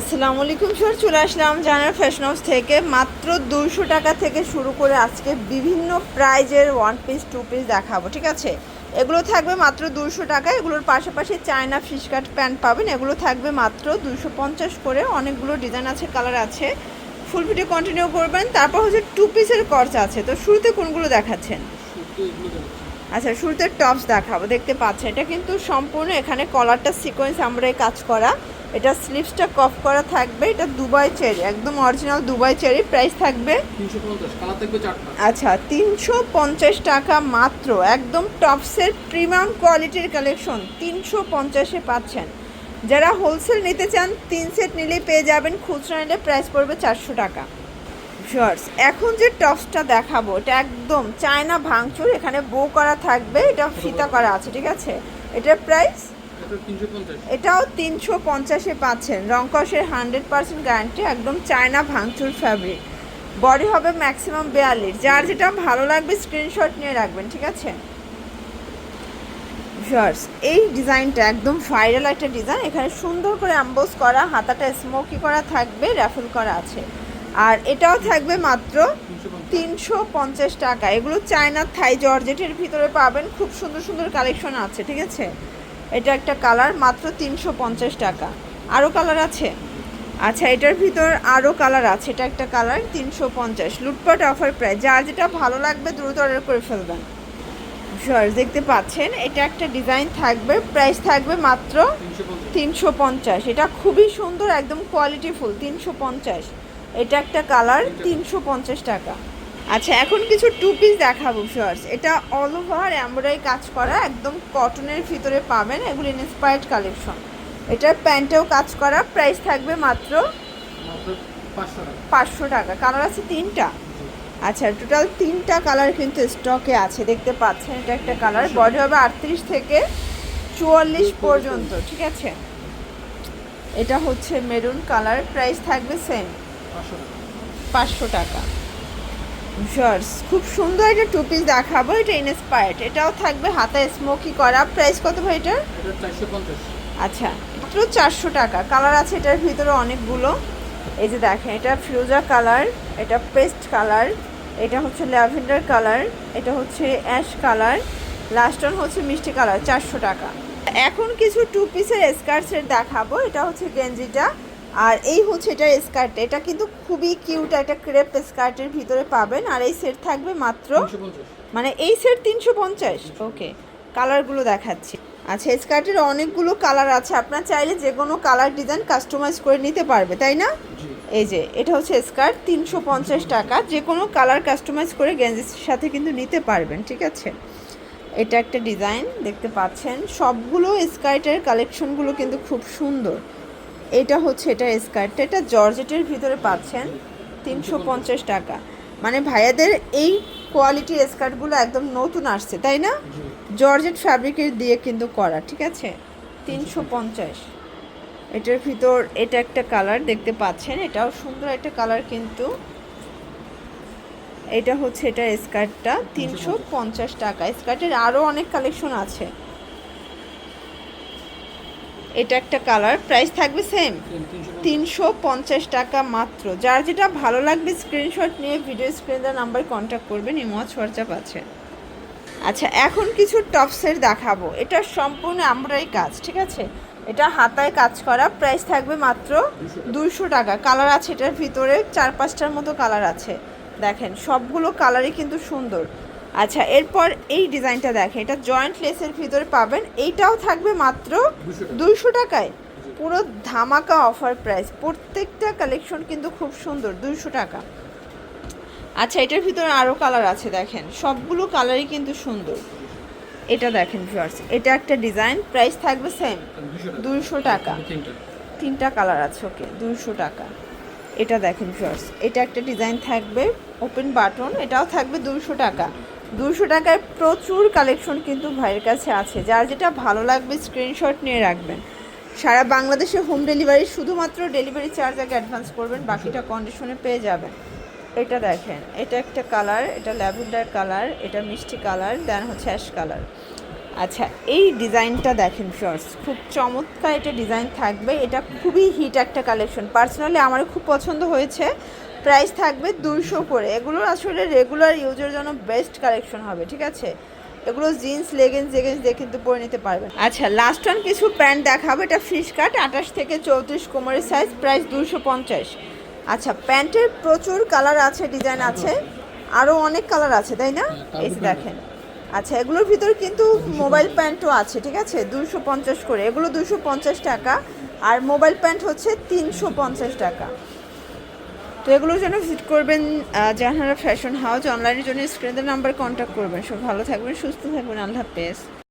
আসসালামু আলাইকুম, স্যার। চলে আসলাম জানার ফ্যাশন হাউস থেকে। মাত্র দুশো টাকা থেকে শুরু করে আজকে বিভিন্ন প্রাইজের ওয়ান পিস টু পিস দেখাবো, ঠিক আছে? এগুলো থাকবে মাত্র দুশো টাকা। এগুলোর পাশাপাশি চায়না ফিশ কাট প্যান্ট পাবেন। এগুলো থাকবে মাত্র দুশো পঞ্চাশ করে। অনেকগুলো ডিজাইন আছে কালার আছে। ফুল ভিডিও কন্টিনিউ করবেন। তারপর হচ্ছে টু পিসের কর্চ আছে। তো শুরুতে কোনগুলো দেখাচ্ছেন? আচ্ছা শুরুতে টপস দেখাবো। দেখতে পাচ্ছেন, এটা কিন্তু সম্পূর্ণ এখানে কলারটা সিকোয়েন্স আমরা কাজ করা। এটা স্লিভসটা কফ করা থাকবে এটা দুবাই চেরি একদম অরিজিনাল দুবাই চেরি প্রাইস থাকবে। আচ্ছা তিনশো পঞ্চাশ টাকা মাত্র একদম টপসের প্রিমিয়াম কোয়ালিটির কালেকশন তিনশো পঞ্চাশে পাচ্ছেন। যারা হোলসেল নিতে চান তিন সেট নিলেই পেয়ে যাবেন খুচরা নিলে প্রাইস পড়বে চারশো টাকা। শর্টস এখন যে টপসটা দেখাবো এটা একদম চায়না ভাঙচুর এখানে বো করা থাকবে এটা ফিতা করা আছে ঠিক আছে? এটার প্রাইস এটাও তিনশো পঞ্চাশে পাচ্ছেন। রংকসের হান্ড্রেড পার্সেন্ট গ্যারান্টি একদম চায়না ভাঙচুর ফ্যাব্রিক। বডি হবে ম্যাক্সিমাম বিয়াল্লিশ। যার যেটা ভালো লাগবে স্ক্রিনশট নিয়ে রাখবেন ঠিক আছে? শর্টস এই ডিজাইনটা একদম ভাইরাল একটা ডিজাইন। এখানে সুন্দর করে অ্যাম্বোস করা হাতাটা স্মোকি করা থাকবে র্যাফেল করা আছে। আর এটাও থাকবে মাত্র তিনশো পঞ্চাশ। টাকা। এগুলো চায়নার থাই জর্জেটের ভিতরে পাবেন। খুব সুন্দর সুন্দর কালেকশন আছে ঠিক আছে? এটা একটা কালার, মাত্র তিনশো পঞ্চাশ টাকা। আরও কালার আছে? আচ্ছা এটার ভিতর আরও কালার আছে। এটা একটা কালার, তিনশো পঞ্চাশ। লুটপাট অফার প্রায় যার যেটা ভালো লাগবে, দ্রুত অর্ডার করে ফেলবেন। শর্ট দেখতে পাচ্ছেন, এটা একটা ডিজাইন থাকবে, প্রাইস থাকবে মাত্র তিনশো পঞ্চাশ। এটা খুবই সুন্দর, একদম কোয়ালিটিফুল তিনশো পঞ্চাশ। এটা একটা কালার, তিনশো পঞ্চাশ টাকা। আচ্ছা এখন কিছু টু পিস দেখাবো শর্টস এটা অল ওভার এমব্রয়ডারি কাজ করা একদম কটনের ভিতরে পাবেন এগুলো ইন্সপায়ার্ড কালেকশন এটার প্যান্টেও কাজ করা প্রাইস থাকবে মাত্র পাঁচশো টাকা। কালার আছে তিনটা? আচ্ছা টোটাল তিনটা কালার কিন্তু স্টকে আছে দেখতে পাচ্ছেন এটা একটা কালার বডি হবে আটত্রিশ থেকে চুয়াল্লিশ পর্যন্ত ঠিক আছে? এটা হচ্ছে মেরুন কালার প্রাইস থাকবে সেম পাঁচশো টাকা। শর্টস খুব সুন্দর একটা টু পিস দেখাবো এটা ইনস্পায়ার্ড এটাও থাকবে হাতায় স্মোকি করা। প্রাইস কত ভাই এটার? এটা আচ্ছা মাত্র চারশো টাকা। কালার আছে এটার ভিতরে অনেকগুলো। এই যে দেখেন এটা ফিরোজা কালার এটা পেস্ট কালার এটা হচ্ছে ল্যাভেন্ডার কালার এটা হচ্ছে অ্যাশ কালার লাস্ট ওয়ান হচ্ছে মিষ্টি কালার চারশো টাকা। এখন কিছু টু পিসের স্কার্ট সেট দেখাবো। এটা হচ্ছে গেঞ্জিটা। আর এই হচ্ছে এটার স্কার্ট এটা কিন্তু খুবই কিউট একটা ক্রেপ স্কার্টের ভিতরে পাবেন আর এই সেট থাকবে মাত্র মানে এই সেট তিনশো পঞ্চাশ। ওকে কালারগুলো দেখাচ্ছি। আচ্ছা স্কার্টের অনেকগুলো কালার আছে আপনার চাইলে যে কোনো কালার ডিজাইন কাস্টমাইজ করে নিতে পারবে তাই না? এই যে এটা হচ্ছে স্কার্ট তিনশো পঞ্চাশ টাকা যে কোনো কালার কাস্টমাইজ করে গেঞ্জির সাথে কিন্তু নিতে পারবেন ঠিক আছে? এটা একটা ডিজাইন দেখতে পাচ্ছেন সবগুলো স্কার্টের কালেকশনগুলো কিন্তু খুব সুন্দর। এটা হচ্ছে এটা স্কার্টটা এটা জর্জেটের ভিতরে পাচ্ছেন তিনশো পঞ্চাশ টাকা। মানে ভাইয়াদের এই কোয়ালিটির স্কার্টগুলো একদম নতুন আসছে তাই না? জর্জেট ফ্যাব্রিকের দিয়ে কিন্তু করা ঠিক আছে? তিনশো পঞ্চাশ। এটার ভিতর এটা একটা কালার দেখতে পাচ্ছেন এটাও সুন্দর একটা কালার কিন্তু। এটা হচ্ছে এটা স্কার্টটা তিনশো পঞ্চাশ টাকা। স্কার্টের আরও অনেক কালেকশন আছে। এটা একটা কালার। প্রাইস থাকবে সেম তিনশো পঞ্চাশ টাকা মাত্র। যার যেটা ভালো লাগবে স্ক্রিনশট নিয়ে ভিডিও স্ক্রিনে নাম্বার কন্ট্যাক্ট করবেন। ইমোজ হোয়াটসঅ্যাপ আছে। আচ্ছা এখন কিছু টপসের দেখাবো। এটা সম্পূর্ণ আমরাই কাজ, ঠিক আছে? এটা হাতায় কাজ করা। প্রাইস থাকবে মাত্র দুশো টাকা। কালার আছে এটার ভিতরে, চার পাঁচটার মতো কালার আছে। দেখেন, সবগুলো কালারই কিন্তু সুন্দর। আচ্ছা এরপর এই ডিজাইনটা দেখেন এটা জয়েন্ট লেসের ভিতরে পাবেন। এইটাও থাকবে মাত্র দুইশো টাকায়। পুরো ধামাকা অফার প্রাইস প্রত্যেকটা কালেকশন কিন্তু খুব সুন্দর দুইশো টাকা। আচ্ছা এটার ভিতরে আরও কালার আছে দেখেন। সবগুলো কালারই কিন্তু সুন্দর। এটা দেখেন ভিউয়ার্স এটা একটা ডিজাইন প্রাইস থাকবে সেম দুইশো টাকা। তিনটা। তিনটা কালার আছে ওকে দুইশো টাকা। এটা দেখেন ভিউয়ার্স এটা একটা ডিজাইন থাকবে ওপেন বাটন এটাও থাকবে দুইশো টাকা। দুশো টাকায় প্রচুর কালেকশন কিন্তু ভাইয়ের কাছে আছে। যার যেটা ভালো লাগবে স্ক্রিনশট নিয়ে রাখবেন। সারা বাংলাদেশে হোম ডেলিভারি শুধুমাত্র ডেলিভারি চার্জ আগে অ্যাডভান্স করবেন, বাকিটা কন্ডিশনে পেয়ে যাবেন। এটা দেখেন, এটা একটা কালার এটা ল্যাভেন্ডার কালার এটা মিষ্টি কালার দেন হচ্ছে অ্যাশ কালার আচ্ছা এই ডিজাইনটা দেখেন শর্টস খুব চমৎকার এটা ডিজাইন থাকবে। এটা খুবই হিট একটা কালেকশন পার্সোনালি আমার খুব পছন্দ হয়েছে। প্রাইস থাকবে দুশো করে। এগুলো আসলে রেগুলার ইউজের জন্য বেস্ট কালেকশন হবে ঠিক আছে? এগুলো জিন্স লেগেন্স জেগেন্স দিয়ে কিন্তু পরে নিতে পারবেন। আচ্ছা লাস্ট ওয়ান কিছু প্যান্ট দেখাবো। এটা ফিশ কাট আঠাশ থেকে চৌত্রিশ কোমরের সাইজ প্রাইস দুশো পঞ্চাশ। আচ্ছা প্যান্টের প্রচুর কালার আছে ডিজাইন আছে। আরও অনেক কালার আছে তাই না? হ্যাঁ, এই দেখেন। আচ্ছা এগুলোর ভিতর কিন্তু মোবাইল প্যান্টও আছে ঠিক আছে? দুশো পঞ্চাশ করে। এগুলো দুশো পঞ্চাশ টাকা আর মোবাইল প্যান্ট হচ্ছে তিনশো পঞ্চাশ টাকা। তো এগুলো যেন ভিজিট করবেন জাহানারা ফ্যাশন হাউস অনলাইনের জন্য স্ক্রিনের নাম্বার কন্ট্যাক্ট করবেন। সব ভালো থাকবেন, সুস্থ থাকবেন, আল্লাহ হাফেজ।